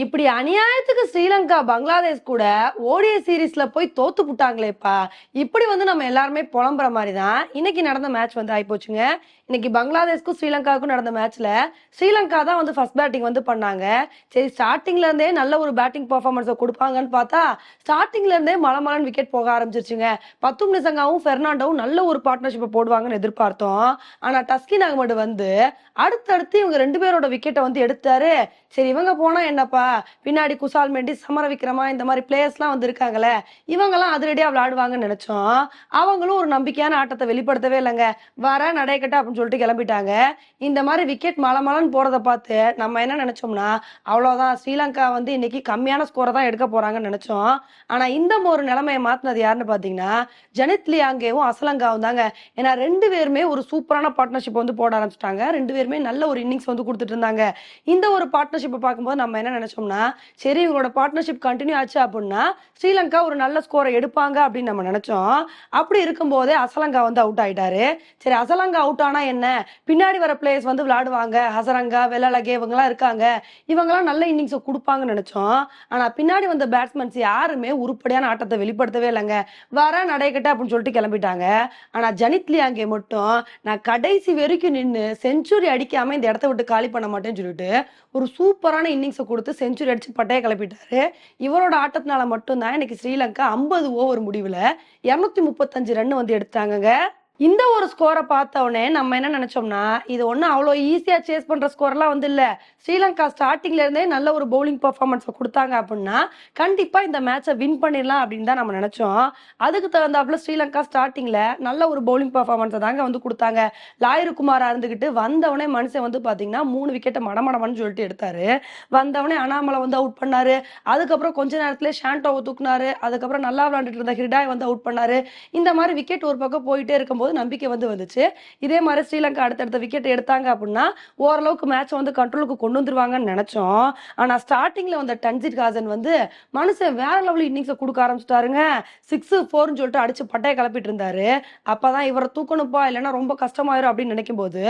இப்படி அநியாயத்துக்கு ஸ்ரீலங்கா பங்களாதேஷ் கூட ஓடிய சீரீஸ்ல போய் தோத்து புட்டாங்களேப்பா. இப்படி வந்து நம்ம எல்லாருமே புலம்புற மாதிரி தான் இன்னைக்கு நடந்த மேட்ச் வந்து ஆயிப்போச்சுங்க. இன்னைக்கு பங்களாதேஷ்க்கும் ஸ்ரீலங்காவுக்கும் நடந்த மேட்ச்ல ஸ்ரீலங்கா தான் வந்து ஃபர்ஸ்ட் பேட்டிங் வந்து பண்ணாங்க. சரி ஸ்டார்டிங்ல இருந்தே நல்ல ஒரு பேட்டிங் பர்ஃபார்மன்ஸை கொடுப்பாங்கன்னு பார்த்தா ஸ்டார்டிங்ல இருந்தே மலமலன் விக்கெட் போக ஆரம்பிச்சிருச்சுங்க. பத்தும் நிசங்காவும் பெர்னாண்டோவும் நல்ல ஒரு பார்ட்னர்ஷிப்பை போடுவாங்கன்னு எதிர்பார்த்தோம். ஆனா டஸ்கின் அகமடு வந்து அடுத்தடுத்து இவங்க ரெண்டு பேரோட விக்கெட்டை வந்து எடுத்தாரு. சரி இவங்க போனா என்னப்பா? பின்னாடி குசால் மெண்டி சமர விக்ரமா இந்த மாதிரி பிளேயர்ஸ்லாம் வந்திருக்காங்களே இவங்கெல்லாம் அதிரடியாக விளையாடுவாங்கன்னு நினைச்சோம். அவங்களும் ஒரு நம்பிக்கையான ஆட்டத்தை வெளிப்படுத்தவே இல்லைங்க. வர நடைக்கட்ட அப்படின்னு சொல்லிட்டு கிளம்பிட்டாங்க. இந்த மாதிரி விக்கெட் மலமலன்னு போறத பார்த்து நம்ம என்ன நினைச்சோம்னா அவ்வளவுதான். ஸ்ரீலங்கா வந்து இன்னைக்கு கம்மியான ஸ்கோரை தான் எடுக்க போறாங்கன்னு நினைச்சோம். ஆனா இந்த ஒரு நிலைமையை மாத்தினது யாருன்னு பாத்தீங்கன்னா ஜனித் லியாங்கேவும் அசலங்காவும் தாங்க. ஏன்னா ரெண்டு பேருமே ஒரு சூப்பரான பார்ட்னர்ஷிப் வந்து போட ஆரம்பிச்சிட்டாங்க. ரெண்டு பேருமே நல்ல ஒரு இன்னிங்ஸ் வந்து கொடுத்துட்டு இருந்தாங்க. இந்த ஒரு பார்ட்னர்ஷிப்பை பார்க்கும்போது நம்ம என்ன நினைச்சோம்னா சரி இவங்களோட பார்ட்னர்ஷிப் கண்டினியூ ஆச்சு அப்படின்னா ஸ்ரீலங்கா ஒரு நல்ல ஸ்கோரை எடுப்பாங்க அப்படின்னு நம்ம நினைச்சோம். அப்படி இருக்கும்போதே அசலங்கா வந்து அவுட் ஆயிட்டாரு. சரி அசலங்கா அவுட் ஆனா என்ன? பின்னாடி வர பிளேயர்ஸ் வந்து விளையாடுவாங்க. ஹசரங்கா வெள்ளலகே இவங்கெல்லாம் இருக்காங்க. இவங்கெல்லாம் நல்ல இன்னிங்ஸை கொடுப்பாங்கன்னு நினைச்சோம். ஆனா பின்னாடி வந்த பேட்ஸ்மேன்ஸ் யாருமே உருப்படியான ஆட்டத்தை வெளிப்படுத்தவே இல்லைங்க. வர நடைக்கட்ட அப்படின்னு சொல்லிட்டு கிளம்பிட்டாங்க. ஆனா ஜனித் லியாங்கே மட்டும் நான் கடைசி வரைக்கும் நின்று செஞ்சுரி அடிக்காம இந்த இடத்த விட்டு காலி பண்ண மாட்டேன்னு சொல்லிட்டு ஒரு சூப்பரான இன்னிங்ஸை கொடுத்து செஞ்சுரி அடிச்சு பட்டையை கிளப்பிட்டாரு. இவரோட ஆட்டத்தினால மட்டும்தான் இன்னைக்கு ஸ்ரீலங்கா ஐம்பது ஓவர் முடிவுல இரநூத்தி முப்பத்தஞ்சு ரன் வந்து எடுத்தாங்க இந்த ஒரு ஸ்கோரை பார்த்தோடனே நம்ம என்ன நினைச்சோம்னா இது ஒன்றும் அவ்வளோ ஈஸியாக சேஸ் பண்ணுற ஸ்கோர்லாம் வந்து இல்லை. ஸ்ரீலங்கா ஸ்டார்டிங்ல இருந்தே நல்ல ஒரு பவுலிங் பர்ஃபார்மன்ஸை கொடுத்தாங்க அப்படின்னா கண்டிப்பாக இந்த மேட்சை வின் பண்ணிடலாம் அப்படின்னு தான் நம்ம நினைச்சோம். அதுக்கு தகுந்தாப்புல ஸ்ரீலங்கா ஸ்டார்டிங்ல நல்ல ஒரு பவுலிங் பர்ஃபார்மன்ஸை தாங்க வந்து கொடுத்தாங்க. லாயிரு குமாரா இருந்துக்கிட்டு வந்தவனே மனுஷன் வந்து பார்த்தீங்கன்னா மூணு விக்கெட்டை மடமடமன்னு சொல்லிட்டு எடுத்தாரு. வந்தவனே அனாமலை வந்து அவுட் பண்ணாரு. அதுக்கப்புறம் கொஞ்ச நேரத்துல ஷாண்டோவை தூக்குனாரு. அதுக்கப்புறம் நல்லா விளாண்டுட்டு இருந்த ஹிர்டாய் வந்து அவுட் பண்ணாரு. இந்த மாதிரி விக்கெட் ஒரு பக்கம் போயிட்டே இருக்கும்போது நம்பிக்கை வந்து வந்துச்சு. இதே மாதிரி ஸ்ரீலங்கா அடுத்தடுத்த விக்கெட் எடுத்தாங்க அப்படின்னா ஓரளவுக்கு மேட்சை வந்து கண்ட்ரோலுக்கு கொண்டு வந்துருவாங்கன்னு நினைச்சோம். ஆனா ஸ்டார்டிங்ல வந்த டன்ஜித் காசன் வந்து மனுஷன் வேற லெவல் இன்னிங்ஸை கொடுக்க ஆரம்பிச்சிட்டாருங்க. சிக்ஸ் ஃபோர்னு சொல்லிட்டு அடிச்சு பட்டையை கிளப்பிட்டு இருந்தாரு. அப்பதான் இவரை தூக்கணுப்பா இல்லைன்னா ரொம்ப கஷ்டமாயிரும் அப்படின்னு நினைக்கும் போது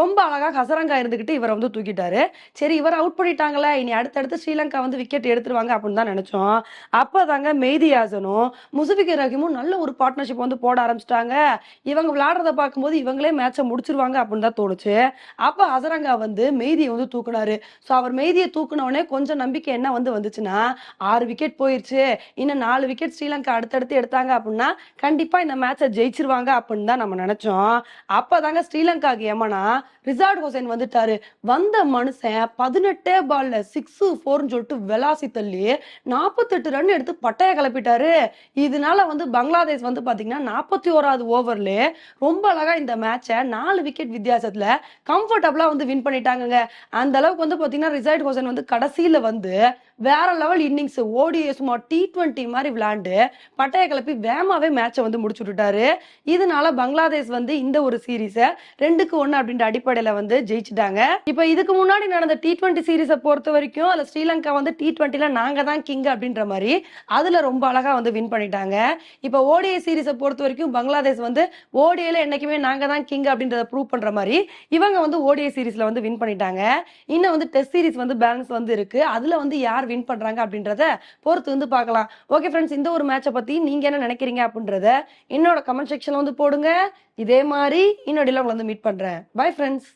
ரொம்ப அழகா ஹசரங்கா இருந்துகிட்டு இவரை வந்து தூக்கிட்டாரு. சரி இவர் அவுட் பண்ணிட்டாங்களே இனி அடுத்தடுத்து ஸ்ரீலங்கா வந்து விக்கெட் எடுத்துருவாங்க அப்படின்னு தான் நினைச்சோம். அப்பதாங்க மெய்தி ஹாசனும் முசுபிகர் ரஹீமும் நல்ல ஒரு பார்ட்னர்ஷிப் வந்து போட ஆரம்பிச்சிட்டாங்க. இவங்க விளையாடுறத பார்க்கும்போது இவங்களே மேட்சை முடிச்சிருவாங்க அப்படின்னு தான் தோணுச்சு. அப்போ ஹசரங்கா வந்து மெய்தியை வந்து தூக்குனாரு. ஸோ அவர் மெய்தியை தூக்குன கொஞ்சம் நம்பிக்கை என்ன வந்து வந்துச்சுன்னா ஆறு விக்கெட் போயிருச்சு. இன்னும் நாலு விக்கெட் ஸ்ரீலங்கா அடுத்தடுத்து எடுத்தாங்க அப்படின்னா கண்டிப்பாக இந்த மேட்சை ஜெயிச்சிருவாங்க அப்படின்னு தான் நம்ம நினைச்சோம். அப்பதாங்க ஸ்ரீலங்காக்கு ஏமனா ரிசார்ட் ஹுசைன் வந்துட்டாரு. வந்த மனுஷன் பதினெட்டே பால்ல சிக்ஸ் ஃபோர்னு சொல்லிட்டு வெலாசி தள்ளி நாற்பத்தெட்டு ரன் எடுத்து பட்டையை கிளப்பிட்டாரு. இதனால வந்து பங்களாதேஷ் வந்து பார்த்தீங்கன்னா நாற்பத்தி ஓராவது ஓவர்ல ரொம்ப அழகா இந்த மேட்சை நாலு விக்கெட் வித்தியாசத்துல கம்ஃபர்டபுளா வந்து வின் பண்ணிட்டாங்க அந்த அளவுக்கு வந்து பாத்தீங்கன்னா ரிசர்ட் ஹோசன் வந்து கடைசியில வந்து வேற லெவல் இன்னிங்ஸ் ஓடி சும்மா டி டுவெண்ட்டி மாதிரி விளையாண்டு பட்டைய கிளப்பி வேமாவே மேட்சை வந்து முடிச்சு விட்டுட்டாரு. இதனால பங்களாதேஷ் வந்து இந்த ஒரு சீரீஸை ரெண்டுக்கு ஒன்று அப்படின்ற அடிப்படையில வந்து ஜெயிச்சிட்டாங்க. இப்போ இதுக்கு முன்னாடி நடந்த டி டுவெண்ட்டி சீரீஸை பொறுத்த வரைக்கும் அதில் ஸ்ரீலங்கா வந்து டி டுவெண்ட்டில நாங்க தான் கிங் அப்படின்ற மாதிரி அதுல ரொம்ப அழகா வந்து வின் பண்ணிட்டாங்க. இப்போ ஓடிஐ சீரீஸை பொறுத்த வரைக்கும் பங்களாதேஷ் வந்து ஓடிஐல என்னைக்குமே நாங்க தான் கிங் அப்படின்றத ப்ரூவ் பண்ற மாதிரி இவங்க வந்து ஓடிஐ சீரீஸ்ல வந்து வின் பண்ணிட்டாங்க. இன்னும் வந்து டெஸ்ட் சீரிஸ் வந்து பேலன்ஸ் வந்து இருக்கு. அதுல வந்து யார் வின் பண்றாங்க அப்படின்றத பொறுத்து வந்து பார்க்கலாம். ஓகே ஃப்ரெண்ட்ஸ் இந்த ஒரு மேட்சை பத்தி நீங்க என்ன நினைக்கிறீங்க அப்படின்றத என்னோட கமெண்ட் செக்ஷன்ல வந்து போடுங்க. இதே மாதிரி இன்னொடியில் உங்களை வந்து மீட் பண்றேன். Bye friends